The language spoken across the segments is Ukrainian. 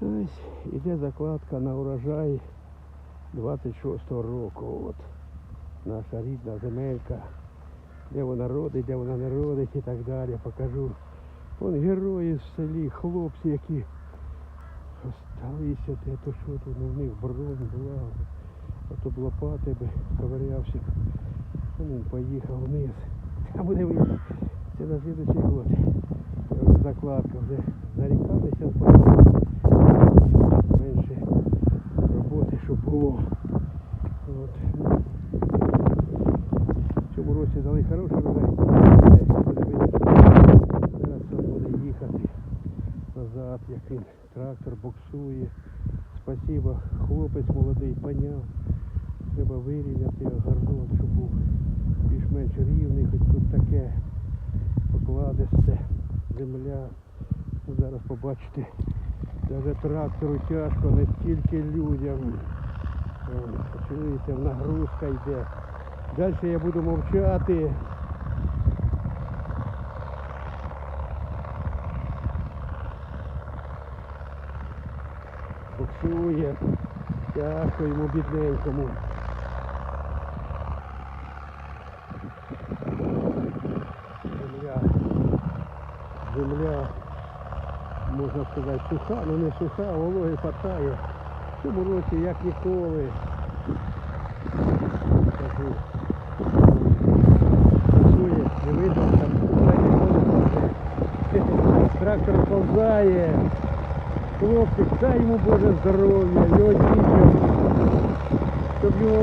Ось іде закладка на урожай 26-го року. От наша рідна земелька. Де вона родить, де вона не родить і так далі. Покажу. Вон герої в селі, хлопці, які осталися, де то що тут у них бром була. А то б лопати би ковирявся. Він поїхав вниз. А буде видно. Це на слідуючий год. Закладка, вже зарікалися. Менше роботи, щоб було. От. В цьому році дали хороший врожай. Зараз він буде їхати назад, як він трактор буксує. Спасибо, хлопець молодий, поняв. Треба вирівняти горнот, щоб був більш-менш рівний, хоч тут таке покладисте земля. Ну, Зараз побачите, навіть трактору тяжко, не стільки людям. Чуєте, нагрузка йде. Далі я буду мовчати. Буксує. Тяжко йому бідненькому. Земля. Земля, можна сказати, суха, але не суха, а вологи хватає. В цьому році як ніколи. Кажу. Працює, не видно, там. Трактор повзає. Хлопчик, дай йому Боже здоров'я, його дітям, щоб його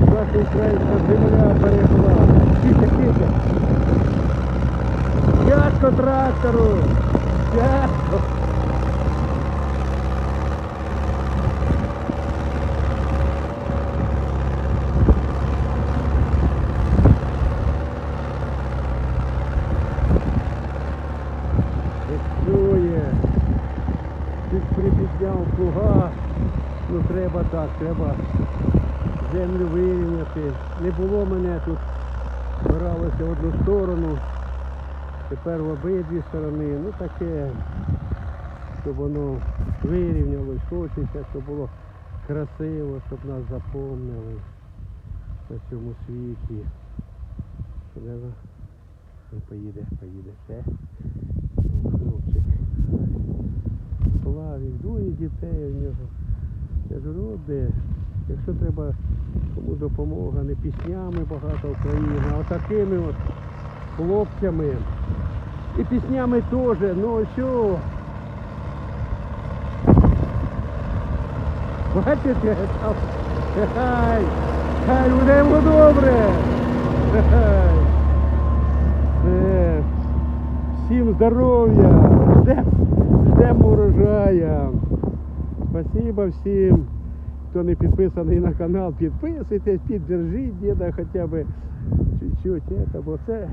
наша українська земля берегла. Тихо, тихо. Тяжко трактору! Припідняв плуга. Ну треба так, треба землю вирівняти. Не було мене тут. Збиралося в одну сторону. Тепер в обидві сторони. Ну таке, щоб воно вирівнялось, хочеться, щоб було красиво, щоб нас запомнили на цьому світі. Ой, Поїде, поїде. Все. Хлопчик. Двоє дітей у нього. Я ж роди. Якщо треба кому допомога, не піснями багато України, а такими от хлопцями. І піснями теж, ну що. Бачите, хай, хай буде добре. Хай. Все. Всім здоров'я. Ждемо, ждемо урожая. Спасибо всім, хто не підписаний на канал, підписуйтесь, піддержіть діда хоча б чуть-чуть. Бо це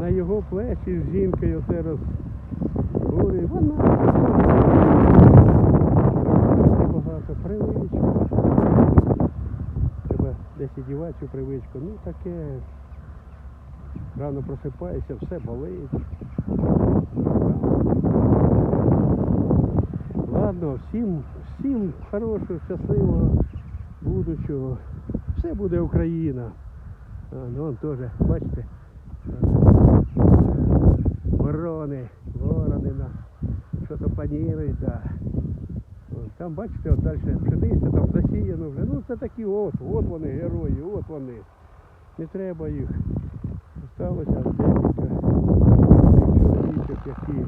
на його плечі з жінкою все розгорює. Вона багато привичка. Треба десь і цю привичку. Ну таке. Рано просипаєшся, все болить. Ладно, всім, всім хорошого, щасливого, будущого. Все буде Україна. А, ну он теж, бачите, ворони, ворони на що-то планують, да. От, Там бачите, от далі пшениця, там засіяно вже. Ну це такі от, от вони, герої, от вони. Не треба їх. Осталося декілька чоловічок, які.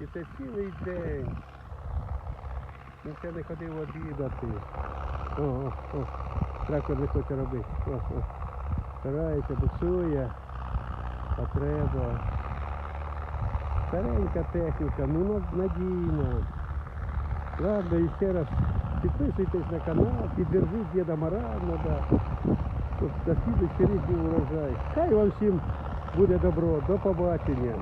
І це цілий день. Ще не ходив обідати. О, о, о, трактор не хоче робити. О, о. Старається, буксує. А треба. Старенька техніка, ну над- надійна. Ладно, і ще раз підписуйтесь на канал, піддержіть Діда Марана, да, щоб на слідуючий рік урожай. Хай вам всім буде добро. До побачення.